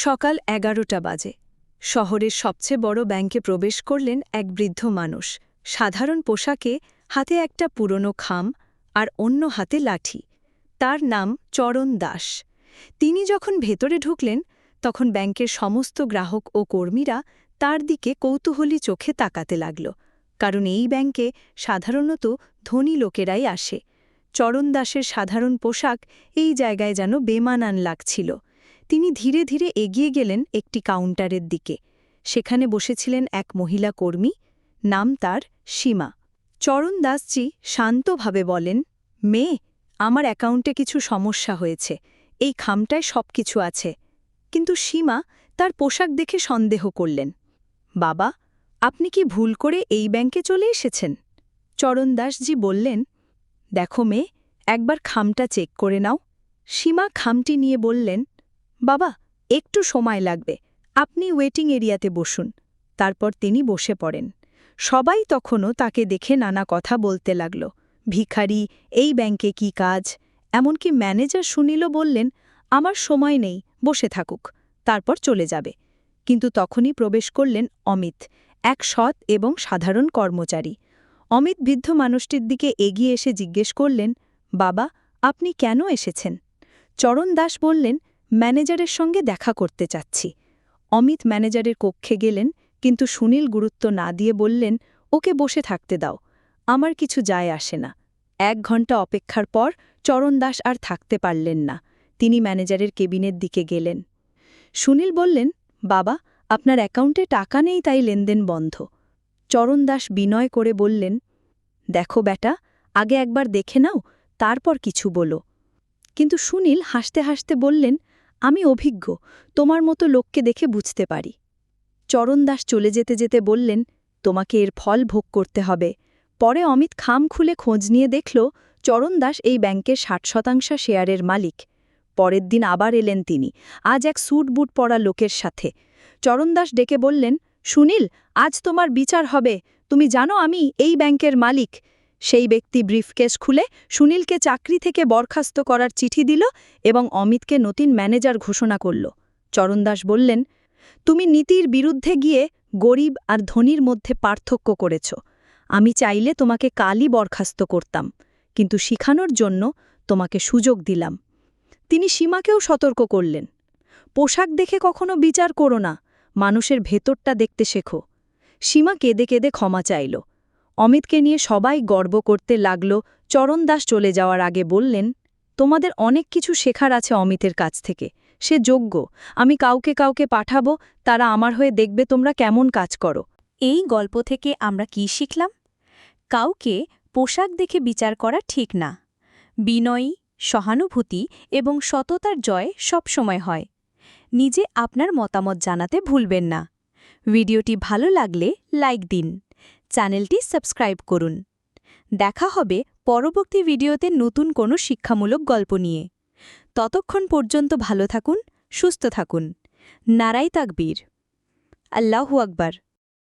সকাল এগারোটা বাজে। শহরের সবচেয়ে বড় ব্যাংকে প্রবেশ করলেন এক বৃদ্ধ মানুষ। সাধারণ পোশাকে হাতে একটা পুরনো খাম আর অন্য হাতে লাঠি। তার নাম চরণ দাস। তিনি যখন ভেতরে ঢুকলেন, তখন ব্যাংকের সমস্ত গ্রাহক ও কর্মীরা তার দিকে কৌতূহলী চোখে তাকাতে লাগল, কারণ এই ব্যাংকে সাধারণত ধনী লোকেরাই আসে। চরণ দাসের সাধারণ পোশাক এই জায়গায় যেন বেমানান লাগছিল। তিনি ধীরে ধীরে এগিয়ে গেলেন একটি কাউন্টারের দিকে। সেখানে বসেছিলেন এক মহিলা কর্মী, নাম তার সীমা। চরণ দাসজি শান্তভাবে বলেন মেয়ে আমার অ্যাকাউন্টে কিছু সমস্যা হয়েছে। এই খামটায় সব কিছু আছে কিন্তু সীমা তার পোশাক দেখে সন্দেহ করলেন। বাবা, আপনি কি ভুল করে এই ব্যাংকে চলে এসেছেন চরণ দাসজি বললেন, দেখো মেয়ে একবার খামটা চেক করে নাও। সীমা খামটি নিয়ে বললেন বাবা, একটু সময় লাগবে। আপনি ওয়েটিং এরিয়াতে বসুন। তারপর তিনি বসে পড়েন। সবাই তখনও তাকে দেখে নানা কথা বলতে লাগল। ভিখারি, এই ব্যাংকে কি কাজ? এমনকি ম্যানেজার সুনীলও বললেন, আমার সময় নেই, বসে থাকুক। তারপর চলে যাবে। কিন্তু তখনই প্রবেশ করলেন অমিত, এক সৎ এবং সাধারণ কর্মচারী। অমিত বৃদ্ধ মানুষটির দিকে এগিয়ে এসে জিজ্ঞেস করলেন, বাবা, আপনি কেন এসেছেন? চরণ দাস বললেন ম্যানেজারের সঙ্গে দেখা করতে চাচ্ছি। অমিত ম্যানেজারের কক্ষে গেলেন, কিন্তু সুনীল গুরুত্ব না দিয়ে বললেন, ওকে বসে থাকতে দাও। আমার কিছু যায় আসে না। এক ঘণ্টা অপেক্ষার পর চরণ দাস আর থাকতে পারলেন না। তিনি ম্যানেজারের কেবিনের দিকে গেলেন। সুনীল বললেন, বাবা, আপনার অ্যাকাউন্টে টাকা নেই তাই লেনদেন বন্ধ। চরণ দাস বিনয় করে বললেন, দেখো বেটা আগে একবার দেখে নাও, তারপর কিছু বলো। কিন্তু সুনীল হাসতে হাসতে বললেন আমি অভিজ্ঞ, তোমার মতো লোককে দেখে বুঝতে পারি। চরণ দাস চলে যেতে যেতে বললেন, তোমাকে এর ফল ভোগ করতে হবে। পরে অমিত খাম খুলে খোঁজ নিয়ে দেখল চরণ দাস এই ব্যাংকের ষাট শতাংশ শেয়ারের মালিক। পরের দিন আবার এলেন তিনি, আজ এক স্যুট বুট পরা লোকের সাথে। চরণ দাস ডেকে বললেন, সুনীল, আজ তোমার বিচার হবে। তুমি জানো আমি এই ব্যাংকের মালিক। সেই ব্যক্তি ব্রিফকেস খুলে সুনীলকে চাকরি থেকে বরখাস্ত করার চিঠি দিল এবং অমিতকে নতুন ম্যানেজার ঘোষণা করল। চরণদাস বললেন, তুমি নীতির বিরুদ্ধে গিয়ে গরিব আর ধনীর মধ্যে পার্থক্য করেছ। আমি চাইলে তোমাকে কালই বরখাস্ত করতাম, কিন্তু শিখানোর জন্য তোমাকে সুযোগ দিলাম। তিনি সীমাকেও সতর্ক করলেন, পোশাক দেখে কখনো বিচার করো না, মানুষের ভেতরটা দেখতে শেখো। সীমা কেঁদে কেঁদে ক্ষমা চাইল। অমিতকে নিয়ে সবাই গর্ব করতে লাগল, চরণ দাস চলে যাওয়ার আগে বললেন, তোমাদের অনেক কিছু শেখার আছে অমিতের কাছ থেকে। সে যোগ্য। আমি কাউকে কাউকে পাঠাবো, তারা আমার হয়ে দেখবে তোমরা কেমন কাজ করো। এই গল্প থেকে আমরা কি শিখলাম? কাউকে পোশাক দেখে বিচার করা ঠিক না। বিনয়ী, সহানুভূতি এবং সততার জয় সবসময় হয়। নিজে আপনার মতামত জানাতে ভুলবেন না। ভিডিওটি ভালো লাগলে লাইক দিন। চ্যানেলটি সাবস্ক্রাইব করুন। দেখা হবে পরবর্তী ভিডিওতে নতুন কোনো শিক্ষামূলক গল্প নিয়ে। ততক্ষণ পর্যন্ত ভালো থাকুন, সুস্থ থাকুন। নারাই তাকবীর। আল্লাহু আকবার।